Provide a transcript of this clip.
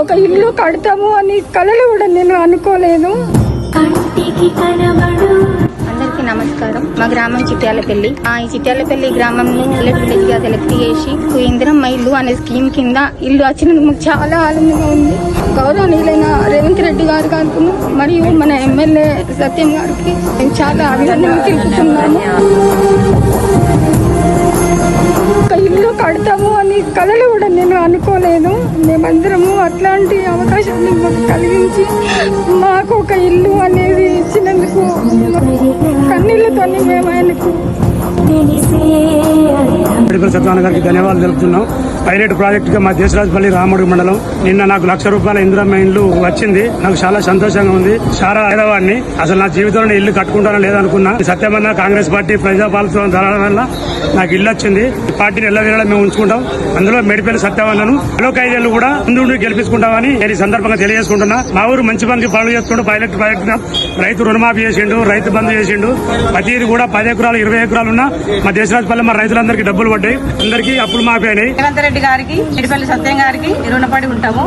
ఒక ఇల్లు కడతాము అని కలలు కూడా నేను అనుకోలేదు. అందరికీ నమస్కారం. మా గ్రామం చిట్యాలపల్లి. ఆ ఈ చిట్యాలపల్లి గ్రామంను పల్లెట్ విలేజ్గా సెలెక్ట్ చేసి ఇందిరమ్మ ఇల్లు అనే స్కీమ్ కింద ఇల్లు వచ్చినందుకు మాకు చాలా ఆనందంగా ఉంది. గౌరవనీయులైన రేవంత్ రెడ్డి గారు గారికి మరియు మన ఎమ్మెల్యే సత్యం గారికి మేము చాలా అభినందనలు తెలుపుతున్నాము. కడతాము అని కలలు కూడా నేను అనుకోలేదు. మేమందరము అట్లాంటి అవకాశాన్ని మాకు కలిగించి మాకు ఒక ఇల్లు అనేది ఇచ్చినందుకు కన్నీళ్ళతో మేము ఆయనకు గారికి ధన్యవాదాలు తెలుపుతున్నాం. పైలట్ ప్రాజెక్ట్గా మా దేశరాజపల్లి రాముడి మండలం. నిన్న నాకు లక్ష రూపాయల ఇందిరా ఇల్లు వచ్చింది. నాకు చాలా సంతోషంగా ఉంది. చాలా హైదరాబాద్ని అసలు నా జీవితంలో ఇల్లు కట్టుకుంటానో లేదనుకున్నా సత్యమన్న కాంగ్రెస్ పార్టీ ప్రజాపాలన జరగడం వల్ల నాకు ఇల్లు వచ్చింది. పార్టీని పార్టీని ఎల్లవేళ మేము ఉంచుకుంటాం. అందులో మెడిపల్లి సత్యమన్నను మరొక ఐదేళ్ళు కూడా ముందు ఉండి గెలిపించుకుంటామని నేను ఈ సందర్భంగా తెలియజేసుకుంటున్నా. మా ఊరు మంచి పనికి పనులు చేసుకుంటూ పైలట్ ప్రాజెక్ట్ రైతు రుణమాఫీ చేసిండు రైతు బంధు చేసిండు. ప్రతిది కూడా పది ఎకరాలు ఇరవై ఎకరాలు ఉన్నా మా దేశరాజపల్లి మా రైతులందరికీ డబ్బులు పడ్డాయి. అందరికీ అప్పులు మాఫీ అయినాయి. రెడ్డి గారికి ఇడిపల్లి సత్యం గారికి రుణపడి ఉంటాము.